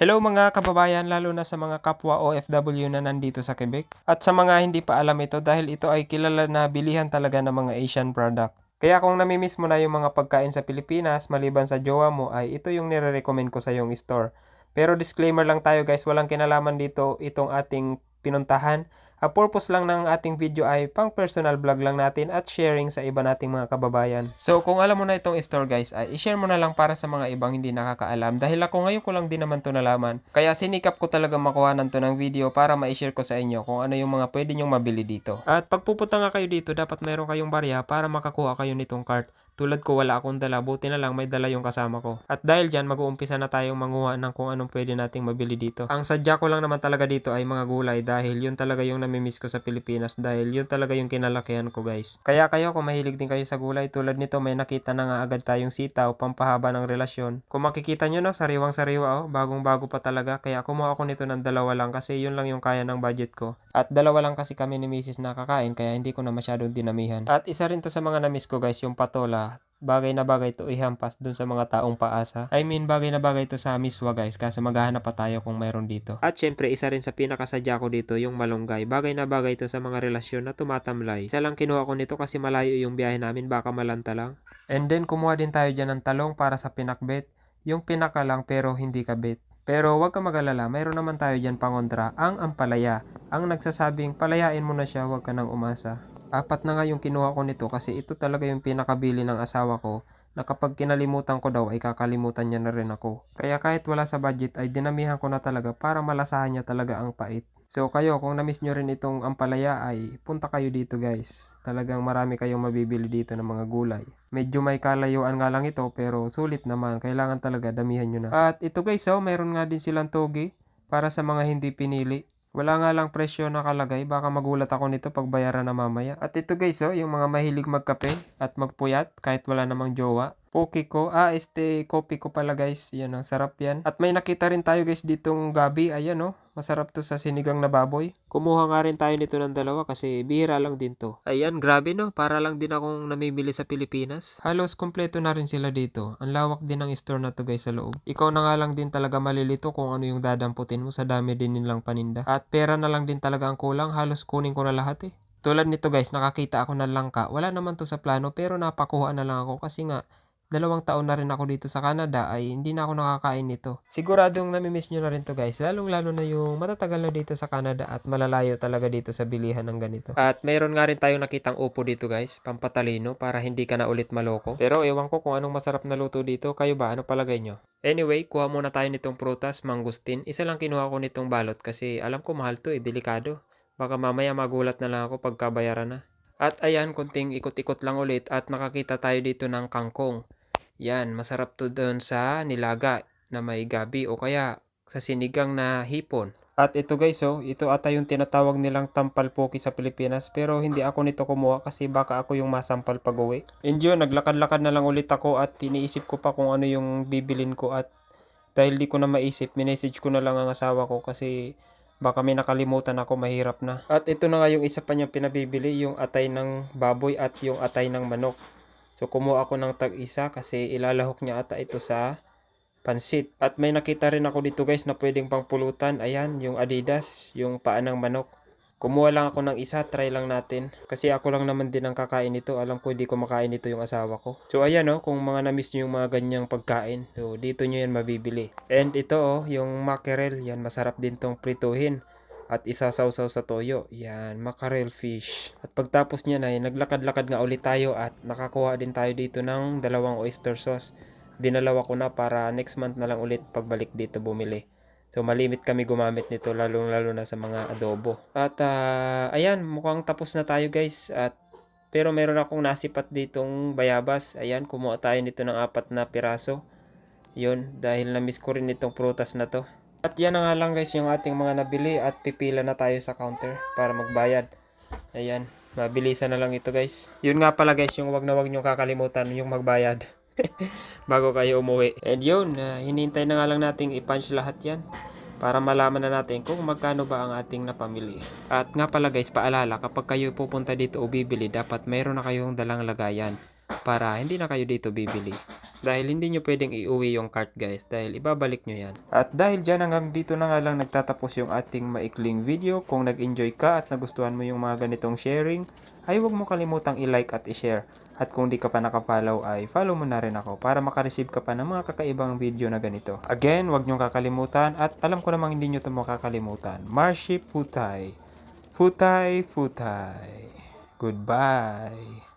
Hello mga kababayan, lalo na sa mga kapwa OFW na nandito sa Quebec. At sa mga hindi pa alam ito dahil ito ay kilala na bilihan talaga ng mga Asian product. Kaya kung namimiss mo na yung mga pagkain sa Pilipinas maliban sa jowa mo ay ito yung nire-recommend ko sa yung store. Pero disclaimer lang tayo guys, walang kinalaman dito itong ating pinuntahan. Ang purpose lang ng ating video ay pang personal vlog lang natin at sharing sa iba nating mga kababayan. So kung alam mo na itong store guys, ay i-share mo na lang para sa mga ibang hindi nakakaalam dahil ako ngayon ko lang din naman to nalaman. Kaya sinikap ko talaga makuha to ng video para ma-share ko sa inyo kung ano yung mga pwede nyong mabili dito. At pag pupunta nga kayo dito, dapat mayroon kayong barya para makakuha kayo nitong cart. Tulad ko wala akong dala, buti na lang may dala yung kasama ko. At dahil dyan, mag-uumpisa na tayong manguha ng kung anong pwede nating mabili dito. Ang sadya ko lang naman talaga dito ay mga gulay dahil yun talaga yung namimiss ko sa Pilipinas dahil yun talaga yung kinalakihan ko guys. Kaya kayo kung mahilig din kayo sa gulay tulad nito may nakita na nga agad tayong sitaw pampahaba ng relasyon. Kung makikita nyo no, sariwang sariwa oh, bagong bago pa talaga kaya kumuha ako nito ng dalawa lang kasi yun lang yung kaya ng budget ko. At dalawa lang kasi kami ni Mrs. nakakain kaya hindi ko na masyadong dinamihan. At isa rin to sa mga namiss ko guys yung patola bagay na bagay to ihampas dun sa mga taong paasa. I mean, bagay na bagay to sa miswa guys, kasi maghahanap pa tayo kung mayroon dito. At syempre, isa rin sa pinakasadya ko dito, yung malunggay. Bagay na bagay to sa mga relasyon na tumatamlay. Isa lang kinuha ko nito kasi malayo yung biyahe namin, baka malanta lang. And then, kumuha din tayo dyan ng talong para sa pinakbet. Yung pinaka lang pero hindi kabit. Pero huwag ka mag-alala, mayroon naman tayo dyan pangontra, ang ampalaya. Ang nagsasabing, palayain mo na siya, huwag ka nang umasa. Apat na nga yung kinuha ko nito kasi ito talaga yung pinakabili ng asawa ko na kapag kinalimutan ko daw ay kakalimutan niya na rin ako. Kaya kahit wala sa budget ay dinamihan ko na talaga para malasahan niya talaga ang pait. So kayo kung namiss nyo rin itong ampalaya ay punta kayo dito guys. Talagang marami kayong mabibili dito ng mga gulay. Medyo may kalayuan nga lang ito pero sulit naman. Kailangan talaga damihan nyo na. At ito guys oh, mayroon nga din silang togi para sa mga hindi pinili. Wala nga lang presyo nakalagay, baka magulat ako nito pag bayaran na mamaya. At ito guys, oh, yung mga mahilig magkape at magpuyat kahit wala namang jowa. Poke ko, ah, este, kopi ko pala guys, yan oh, sarap yan. At may nakita rin tayo guys ditong gabi, ayan oh, masarap to sa sinigang na baboy. Kumuha nga rin tayo nito ng dalawa kasi bihira lang din to. Ayan, grabe no, para lang din akong namimili sa Pilipinas. Halos kompleto na rin sila dito. Ang lawak din ng store na to guys sa loob. Ikaw na nga lang din talaga malilito kung ano yung dadamputin mo sa dami din nilang paninda. At pera na lang din talaga ang kulang, halos kunin ko na lahat eh. Tulad nito guys, nakakita ako ng langka. Wala naman to sa plano pero napakuha na lang ako kasi nga dalawang taon na rin ako dito sa Canada ay hindi na ako nakakain nito. Siguradong namimiss nyo na rin to guys, lalong lalo na yung matatagal na dito sa Canada at malalayo talaga dito sa bilihan ng ganito. At mayroon nga rin tayong nakitang upo dito guys, pampatalino para hindi ka na ulit maloko. Pero ewan ko kung anong masarap na luto dito, kayo ba? Ano palagay nyo? Anyway, kuha muna tayo nitong prutas, mangustin. Isa lang kinuha ko nitong balot kasi alam ko mahal to eh, delikado. Baka mamaya magulat na lang ako pagkabayaran na. At ayan, kunting ikot-ikot lang ulit at nakakita tayo dito ng kangkong. Yan, masarap to doon sa nilaga na may gabi o kaya sa sinigang na hipon. At ito guys, oh, ito ata yung tinatawag nilang tampal poki sa Pilipinas pero hindi ako nito kumuha kasi baka ako yung masampal pag uwi. And yun, naglakad-lakad na lang ulit ako at iniisip ko pa kung ano yung bibilin ko at dahil di ko na maisip, minessage ko na lang ang asawa ko kasi baka may nakalimutan ako, mahirap na. At ito na nga yung isa pa niyang pinabibili, yung atay ng baboy at yung atay ng manok. So kumuha ako ng tag-isa kasi ilalahok niya ata ito sa pansit. At may nakita rin ako dito guys na pwedeng pangpulutan. Ayan, yung Adidas, yung paa ng manok. Kumuha lang ako ng isa, try lang natin. Kasi ako lang naman din ang kakain nito. Alam ko hindi ko makain ito yung asawa ko. So ayan oh, kung mga na-miss nyo yung mga ganyang pagkain. So dito nyo yan mabibili. And ito oh, yung mackerel. Yan, masarap din tong prituhin at isasawsaw sa toyo. Yan, mackerel fish. At pagtapos niya na, naglakad-lakad nga ulit tayo at nakakuha din tayo dito ng dalawang oyster sauce. Dinalawa ko na para next month na lang ulit pagbalik dito bumili. So malimit kami gumamit nito lalong-lalo na sa mga adobo. At uh, ayan, mukhang tapos na tayo guys. At pero meron akong nasipat ditong bayabas. Ayan, kumuha tayo nito ng apat na piraso. Yun, dahil na-miss ko rin itong prutas na to. At yan na lang guys yung ating mga nabili at pipila na tayo sa counter para magbayad. Ayan, mabilisan na lang ito guys. Yun nga pala guys, yung wag na wag nyo kakalimutan yung magbayad. Bago kayo umuwi. And yun, uh, hinintay na nga lang nating i-punch lahat yan para malaman na natin kung magkano ba ang ating napamili. At nga pala guys, paalala, kapag kayo pupunta dito o bibili, dapat mayroon na kayong dalang lagayan para hindi na kayo dito bibili. Dahil hindi nyo pwedeng iuwi yung cart guys, dahil ibabalik nyo yan. At dahil dyan hanggang dito na nga lang nagtatapos yung ating maikling video. Kung nag-enjoy ka at nagustuhan mo yung mga ganitong sharing, ay huwag mo kalimutang i-like at i-share. At kung di ka pa nakafollow ay follow mo na rin ako para makareceive ka pa ng mga kakaibang video na ganito. Again, huwag nyo kakalimutan at alam ko namang hindi nyo ito makakalimutan. Marshi Putay. Futay, futay. Goodbye.